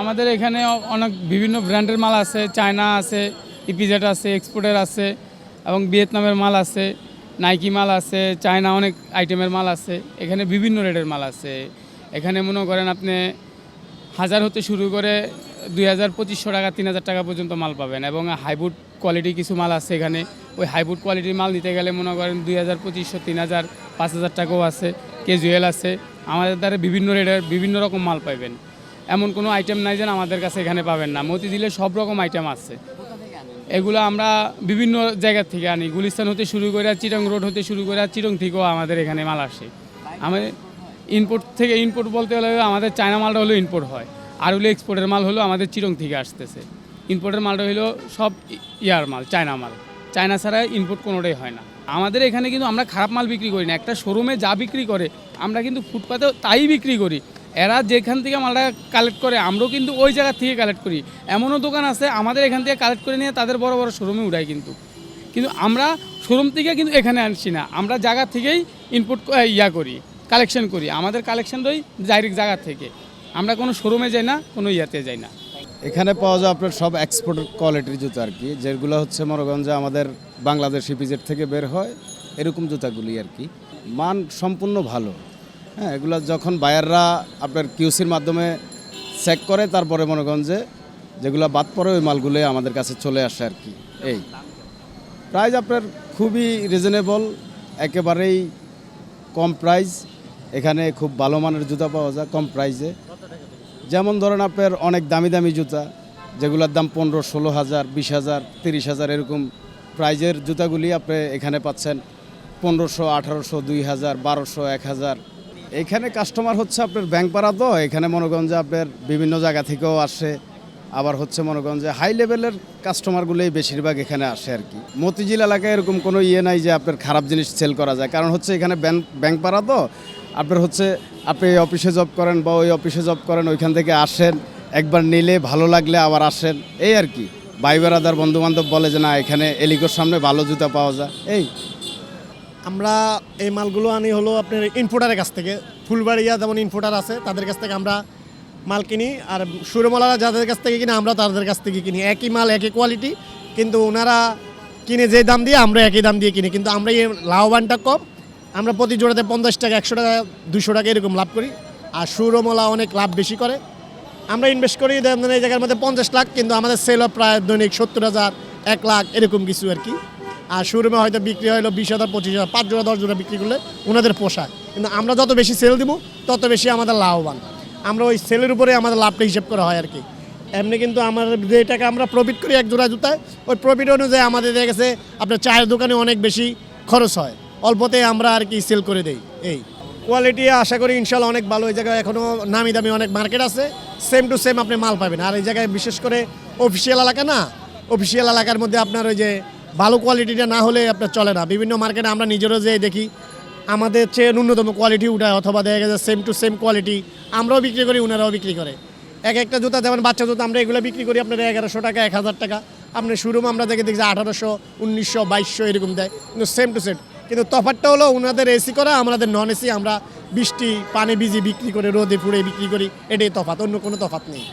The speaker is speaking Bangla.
আমাদের এখানে অনেক বিভিন্ন ব্র্যান্ডের মাল আছে। চায়না আছে, ইপিজেড আছে, এক্সপোর্টের আছে এবং ভিয়েতনামের মাল আছে, নাইকি মাল আছে, চায়না অনেক আইটেমের মাল আছে। এখানে বিভিন্ন রেটের মাল আছে। এখানে মনে করেন আপনি হাজার হতে শুরু করে দুই হাজার পঁচিশশো টাকা, তিন হাজার টাকা পর্যন্ত মাল পাবেন এবং হাইবুড কোয়ালিটি কিছু মাল আছে এখানে। ওই হাইবুড কোয়ালিটির মাল নিতে গেলে মনে করেন দুই হাজার পঁচিশশো, তিন হাজার, পাঁচ হাজার টাকাও আছে কেজুয়েল আছে। আমাদের দ্বারা বিভিন্ন রেটের বিভিন্ন রকম মাল পাইবেন। এমন কোনো আইটেম নাই যেন আমাদের কাছে এখানে পাবেন না। মতিঝিলে সব রকম আইটেম আছে। এগুলো আমরা বিভিন্ন জায়গা থেকে আনি। গুলিস্তান হতে শুরু করে চিটং রোড হতে শুরু করে চিটং থেকেও আমাদের এখানে মাল আসে। আমাদের ইনপোর্ট থেকে ইনপোর্ট বলতে গেলে আমাদের চায়না মালটা হলো ইনপোর্ট হয়। আর হলো এক্সপোর্টের মাল হলো আমাদের চিটং থেকে আসতেছে। ইনপোর্টের মালটা হলো সব ইয়ার মাল চায়না মাল। চায়না ছাড়া ইনপোর্ট কোনোটাই হয় না। আমাদের এখানে কিন্তু আমরা খারাপ মাল বিক্রি করি না। একটা শোরুমে যা বিক্রি করে আমরা কিন্তু ফুটপাতেও তাই বিক্রি করি। এরা যেখান থেকে মালটা কালেক্ট করে, আমরাও কিন্তু ওই জায়গা থেকে কালেক্ট করি। এমনও দোকান আছে, আমাদের এখান থেকে কালেক্ট করে নিয়ে তাদের বড় বড় শোরুমে উঠাই কিন্তু। কিন্তু আমরা শোরুম থেকে কিন্তু এখানে আনছি না, আমরা জায়গা থেকেই ইনপুট ইয়া করি কালেকশন করি। আমাদের কালেকশনটাই ডাইরেক্ট জায়গা থেকে। আমরা কোনো শোরুমে যাই না, কোনো ইয়াতে যাই না। এখানে পাওয়া যায় আপনার সব এক্সপোর্ট কোয়ালিটির জুতো আর কি, যেগুলো হচ্ছে মনোগঞ্জে আমাদের বাংলাদেশ ইপিজেড থেকে বের হয়, এরকম জুতাগুলি আর কি। মান সম্পূর্ণ ভালো। হ্যাঁ এগুলো যখন বায়াররা আপনার কিউসির মাধ্যমে চেক করে, তারপরে মনোগঞ্জে যেগুলো বাদ পড়ে ওই মালগুলো আমাদের কাছে চলে আসে আর কি। এই প্রাইস আপনার খুবই রিজনেবল একেবারেই কম প্রাইস এখানে খুব ভালো মানের জুতা পাওয়া যায় কম প্রাইসে যেমন ধরেন আপনার অনেক দামি দামি জুতা, যেগুলোর দাম পনেরো, ষোলো হাজার, বিশ হাজার, তিরিশ হাজার এরকম প্রাইজের জুতাগুলি আপনি এখানে পাচ্ছেন পনেরোশো, আঠারোশো, দুই হাজার, বারোশো, এক হাজার। এখানে কাস্টমার হচ্ছে আপনার ব্যাংক পাড়া তো এখানে মনোগঞ্জে আপনার বিভিন্ন জায়গা থেকেও আসে। আবার হচ্ছে মনোগঞ্জে হাই লেভেলের কাস্টমারগুলোই বেশিরভাগ এখানে আসে আর কি। মতিঝিল এলাকায় এরকম কোনো ইয়ে নাই যে আপনার খারাপ জিনিস সেল করা যায়। কারণ হচ্ছে এখানে ব্যাংক ব্যাংক পাড়া তো আপনার হচ্ছে আপনি এই অফিসে জব করেন বা ওই অফিসে জব করেন, ওইখান থেকে আসেন, একবার নিলে ভালো লাগলে আবার আসেন। এই আর কি। ভাই বেড়াদার বন্ধু বান্ধব বলে যে না, এখানে এলিকোর সামনে ভালো জুতা পাওয়া যায়। এই। আমরা এই মালগুলো আনি হলো আপনার ইনপোর্টারের কাছ থেকে। ফুলবাড়িয়া যেমন ইনপোর্টার আছে, তাদের কাছ থেকে আমরা মাল কিনি। আর সুরমলারা যাদের কাছ থেকে কিনি, আমরা তাদের কাছ থেকে কিনি। একই মাল, একই কোয়ালিটি কিন্তু ওনারা কিনে যে দাম দিয়ে, আমরা একই দাম দিয়ে কিনি। কিন্তু আমরা এই লাভবানটা কম। আমরা প্রতি জোড়াতে পঞ্চাশ টাকা, একশো টাকা দুশো টাকা এরকম লাভ করি। আর সুরমলা অনেক লাভ বেশি করে। আমরা ইনভেস্ট করি, এই জায়গার মধ্যে পঞ্চাশ লাখ, কিন্তু আমাদের সেল প্রায় দৈনিক সত্তর হাজার, এক লাখ, এরকম কিছু আর কি। আর শোরুমে হয়তো বিক্রি হলো বিশ হাজার, পঁচিশ হাজার, পাঁচ জোড়া, দশ জোড়া বিক্রি করলে ওনাদের পোষায়। কিন্তু আমরা যত বেশি সেল দিব, তত বেশি আমাদের লাভবান। আমরা ওই সেলের উপরে আমাদের লাভটা হিসেব করা হয় আর কি। এমনি কিন্তু আমার যে আমরা প্রফিট করি এক জোড়া জুতায়, ওই প্রফিট অনুযায়ী আমাদের গেছে, আপনার চায়ের দোকানে অনেক বেশি খরচ হয়। অল্পতে আমরা আর কি সেল করে দেই, এই। কোয়ালিটি আশা করি ইনশাল্লাহ অনেক ভালো। এই জায়গায় এখনও নামি দামি অনেক মার্কেট আছে। সেম টু সেম আপনি মাল পাবেন। আর এই জায়গায় বিশেষ করে অফিসিয়াল এলাকা না অফিসিয়াল এলাকার মধ্যে আপনার ওই যে ভালো কোয়ালিটিটা না হলে আপনার চলে না। বিভিন্ন মার্কেটে আমরা নিজেরও যে দেখি, আমাদের চেয়ে ন্যূনতম কোয়ালিটি উঠায়, অথবা দেখা গেছে সেম টু সেম কোয়ালিটি আমরাও বিক্রি করি ওনারাও বিক্রি করে। এক একটা জুতা, যেমন বাচ্চা জুতা, আমরা এগুলো বিক্রি করি আপনার এগারোশো টাকা, এক হাজার টাকা। আপনার শোরুম আমরা দেখে দেখছি আঠারোশো, উনিশশো, বাইশশো, এরকম দেয়। কিন্তু সেম টু সেম কিন্তু তফাতটা হলো ওনাদের এসি করা, আমাদের নন এসি আমরা বৃষ্টি, পানি ভিজি বিক্রি করে, রোদে পুড়ে বিক্রি করি, এটাই তফাত অন্য কোনো তফাত নেই।